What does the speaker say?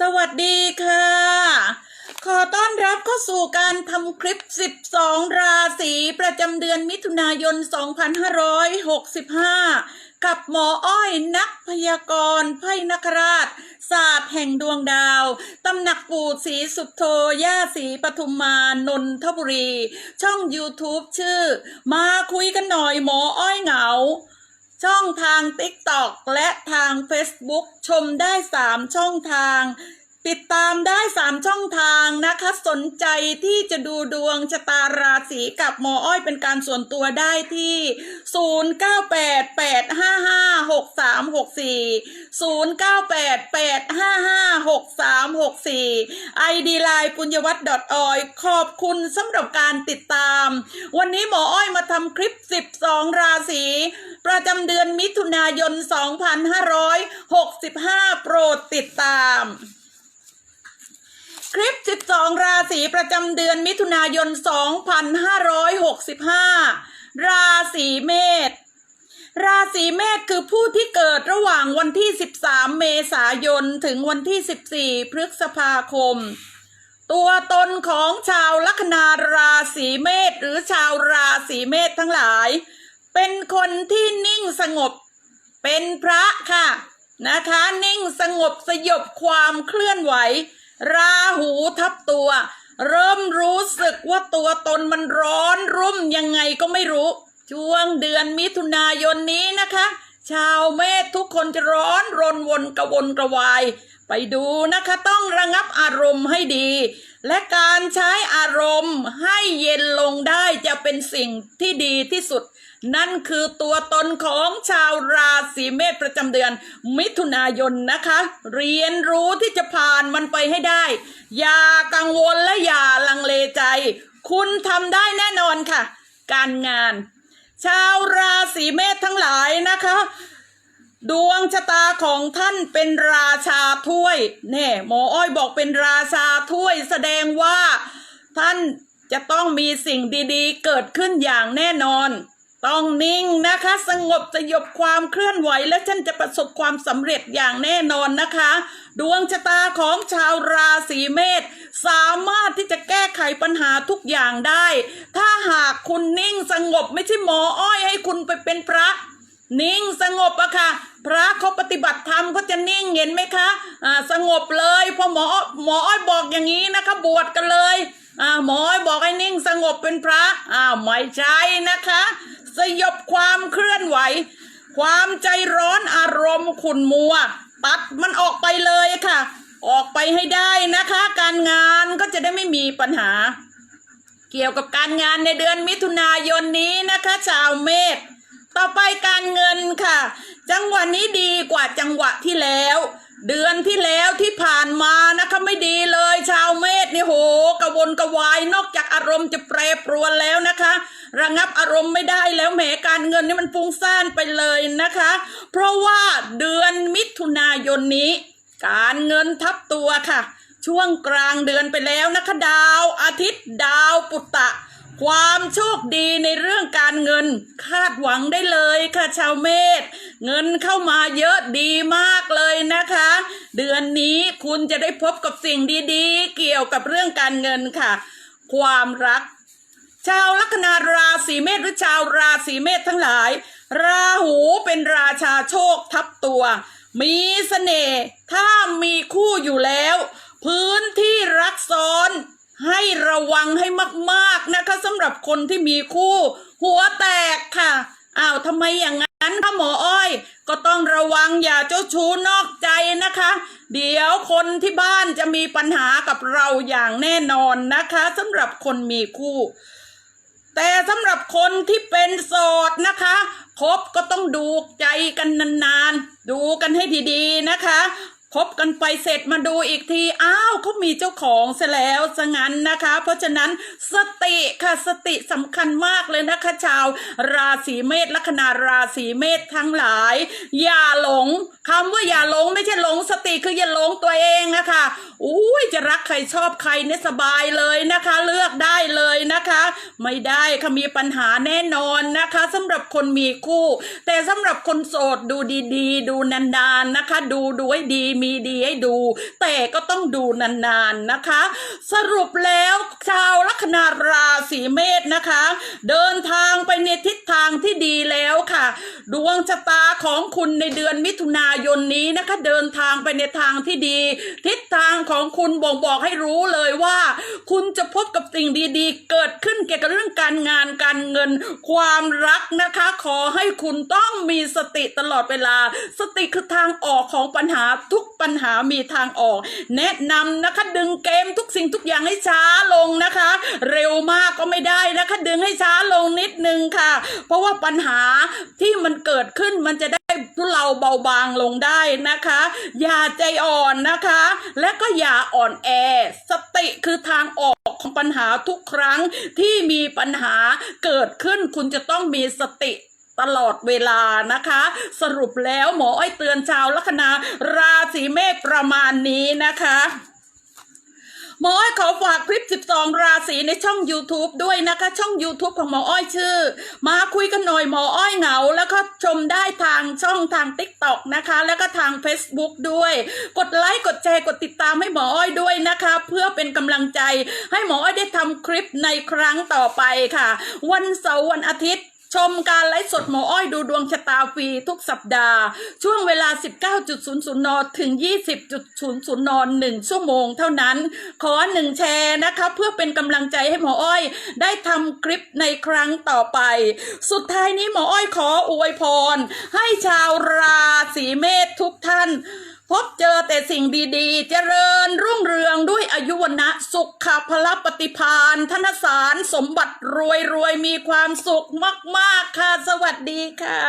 สวัสดีค่ะ ขอต้อนรับเข้าสู่การทำคลิป 12 ราศีประจำเดือนมิถุนายน 2565 กับหมออ้อยนักพยากรณ์ไพ่นคราชศาสตร์แห่งดวงดาวตำหนักปู่ศรีสุโธย่าศรีปทุมมานนทบุรี ช่อง YouTube ชื่อ มาคุยกันหน่อยหมออ้อยเหงา ช่องทาง TikTok และทาง Facebook ชมได้ 3 ช่องทาง ติดตามได้ 3 ช่องทางนะคะ สนใจที่จะดูดวงชะตาราศีกับหมออ้อยเป็นการส่วนตัวได้ที่ 0988556364 0988556364 ID Line ปุญญวัฒน์ .org ขอบคุณสำหรับการติดตาม วันนี้หมออ้อยมาทำคลิป 12 ราศีประจำเดือนมิถุนายน 2565 โปรดติดตาม คลิป 12 ราศีประจำเดือนมิถุนายน 2565 ราศีเมษ ราศีเมษคือผู้ที่เกิดระหว่างวันที่ 13 เมษายน ถึงวันที่ 14 พฤษภาคม ตัวตนของชาวลัคนาราศีเมษหรือชาวราศีเมษทั้งหลาย เป็นคนที่นิ่งสงบ เป็นพระค่ะนะคะ นิ่งสงบสยบความเคลื่อนไหว ราหูทับตัว เริ่มรู้สึกว่าตัวตนมันร้อนรุ่มยังไงก็ไม่รู้ ช่วงเดือนมิถุนายนนี้นะคะ ชาวเมษทุกคนจะร้อนรนวนกระวนกระวาย ไปดูนะคะต้องระงับอารมณ์ให้ดี และการใช้อารมณ์ให้เย็นลงได้จะเป็นสิ่งที่ดีที่สุด นั่นคือตัวตนของชาวราศีเมษประจำเดือน มิถุนายนนะคะ เรียนรู้ที่จะผ่านมันไปให้ได้ อย่ากังวลและอย่าลังเลใจ คุณทำได้แน่นอนค่ะ การงาน ชาวราศีเมษทั้งหลายนะคะ ดวงชะตาของท่านเป็นราชาถ้วยแน่หมออ้อยบอกเป็นราชาถ้วยแสดงว่า ท่านจะต้องมีสิ่งดีๆ เกิดขึ้นอย่างแน่นอน ต้องนิ่งนะคะ สงบสยบความเคลื่อนไหวและท่านจะประสบความสำเร็จอย่างแน่นอนนะคะ ดวงชะตาของชาวราศีเมษสามารถที่จะแก้ไขปัญหาทุกอย่างได้ ถ้าหากคุณนิ่งสงบไม่ใช่หมออ้อยให้คุณไปเป็นพระนิ่งสงบอะค่ะ พระเขาปฏิบัติธรรมเขาจะนิ่งเห็นไหมคะอ่าสงบเลยพอหมอหมออ้อยบอกอย่างนี้นะคะบวชกันเลยอ่าหมออ้อยบอกให้นิ่งสงบเป็นพระอ้าไม่ใช่นะคะ สยบความเคลื่อนไหว ความใจร้อนอารมณ์ขุนมัว ตัดมันออกไปเลยค่ะ ออกไปให้ได้นะคะ การงานก็จะได้ไม่มีปัญหา เกี่ยวกับการงานในเดือนมิถุนายนนี้นะคะ ชาวเมษ ต่อไปการเงินค่ะ จังหวะนี้ดีกว่าจังหวะที่แล้ว เดือนที่แล้วที่ผ่านมานะคะไม่ดีเลย ชาวเมษนี่โหกระวนกระวายนอกจากอารมณ์จะแปรปรวนแล้วนะคะ ระงับอารมณ์ไม่ได้แล้วแหมการเงินนี่มันฟุ้งซ่านไปเลยนะคะ เพราะว่าเดือนมิถุนายนนี้ การเงินทับตัวค่ะ ช่วงกลางเดือนไปแล้วนะคะดาวอาทิตย์ดาวปุตตะ ความโชคดีในเรื่องการเงินคาดหวังได้เลยค่ะชาวเมษเงินเข้ามาเยอะดีมากเลยนะคะ เดือนนี้คุณจะได้พบกับสิ่งดีๆ เกี่ยวกับเรื่องการเงินค่ะ ความรัก ชาวลัคนาราศีเมษหรือชาวราศีเมษทั้งหลาย ราหูเป็นราชาโชคทับตัว มีเสน่ห์ถ้ามีคู่อยู่แล้ว พื้นที่รักซ้อน ให้ระวังให้มากๆนะคะสำหรับคนที่มีคู่ หัวแตกค่ะอ้าวทำไมอย่างนั้นคะหมออ้อย ก็ต้องระวังอย่าเจ้าชู้นอกใจนะคะ เดี๋ยวคนที่บ้านจะมีปัญหากับเราอย่างแน่นอนนะคะสำหรับคนมีคู่ แต่สำหรับคนที่เป็นโสดนะคะคบก็ต้องดูใจกันนานๆ ดูกันให้ดีๆนะคะ คบกันไปเสร็จมาดูอีกที อ้าวเขามีเจ้าของซะแล้วซะงั้นนะคะ เพราะฉะนั้นสติค่ะสติสำคัญมากเลยนะคะ ชาว ราศีเมษลัคนาราศีเมษทั้งหลาย อย่าหลงคำว่าอย่าหลงไม่ใช่หลงสติคืออย่าหลงตัวเองนะคะอู้ จะรักใครชอบใครเนี่ยสบายเลยนะคะ เลือกได้เลยนะคะ ไม่ได้ค่ะมีปัญหาแน่นอนนะคะสำหรับคนมีคู่ แต่สำหรับคนโสดดูดีๆ ดูนานๆนะคะ ดูดูให้ดีมีดีให้ดู แต่ก็ต้องดูนานๆนะคะ สรุปแล้วชาวลัคนาราศีเมษนะคะ เดินทางไปในทิศทางที่ดีแล้วค่ะ ดวงชะตาของคุณในเดือนมิถุนายนนี้นะคะ เดินทางไปในทางที่ดี ทิศทางของคุณบ่งบอกให้รู้เลยว่า คุณจะพบกับสิ่งดีๆ เกิดขึ้นเกี่ยวกับเรื่องการงานการเงิน ความรักนะคะ ขอให้คุณต้องมีสติตลอดเวลา สติคือทางออกของปัญหาทุกปัญหามีทางออก แนะนำนะคะดึงเกมทุกสิ่งทุกอย่างให้ช้าลงนะคะ เร็วมากก็ไม่ได้นะคะดึงให้ช้าลงนิดนึงค่ะ เพราะว่าปัญหาที่มันเกิดขึ้นมันจะได้ ทุเลาเบาบางลงได้นะคะ อย่าใจอ่อนนะคะ และก็อย่าอ่อนแอ สติคือทางออกของปัญหาทุกครั้งที่มีปัญหาเกิดขึ้นคุณจะต้องมีสติตลอดเวลานะคะ สรุปแล้วหมออ้อยเตือนชาวลัคนาราศีเมษประมาณนี้นะคะ หมออ้อยขอฝากคลิป 12 ราศีในช่อง YouTube ด้วยนะคะ ช่อง YouTube ของหมออ้อยชื่อ มาคุยกันหน่อยหมออ้อยเหงา แล้วก็ชมได้ทางช่องทาง TikTok นะคะ แล้วก็ทาง Facebook ด้วย กดไลค์กดแชร์กดติดตามให้หมออ้อยด้วยนะคะ เพื่อเป็นกำลังใจให้หมออ้อยได้ทำคลิปในครั้งต่อไปค่ะ วันเสาร์วันอาทิตย์ ชมการไลฟ์สดหมออ้อยดูดวงชะตาฟรีทุกสัปดาห์ ช่วงเวลา 19.00 น ถึง 20.00 น 1 ชั่วโมงเท่านั้น ขอหนึ่งแชร์นะคะ เพื่อเป็นกำลังใจให้หมออ้อย ได้ทำคลิปในครั้งต่อไป สุดท้ายนี้หมออ้อยขออวยพร ให้ชาวราศีเมษทุกท่าน พบเจอแต่สิ่งดีๆ เจริญรุ่งเรืองด้วยอายุวนะสุขขพละปฏิพานธนสารสมบัติรวยรวยๆมีความสุขมาก ๆ ค่ะ สวัสดีค่ะ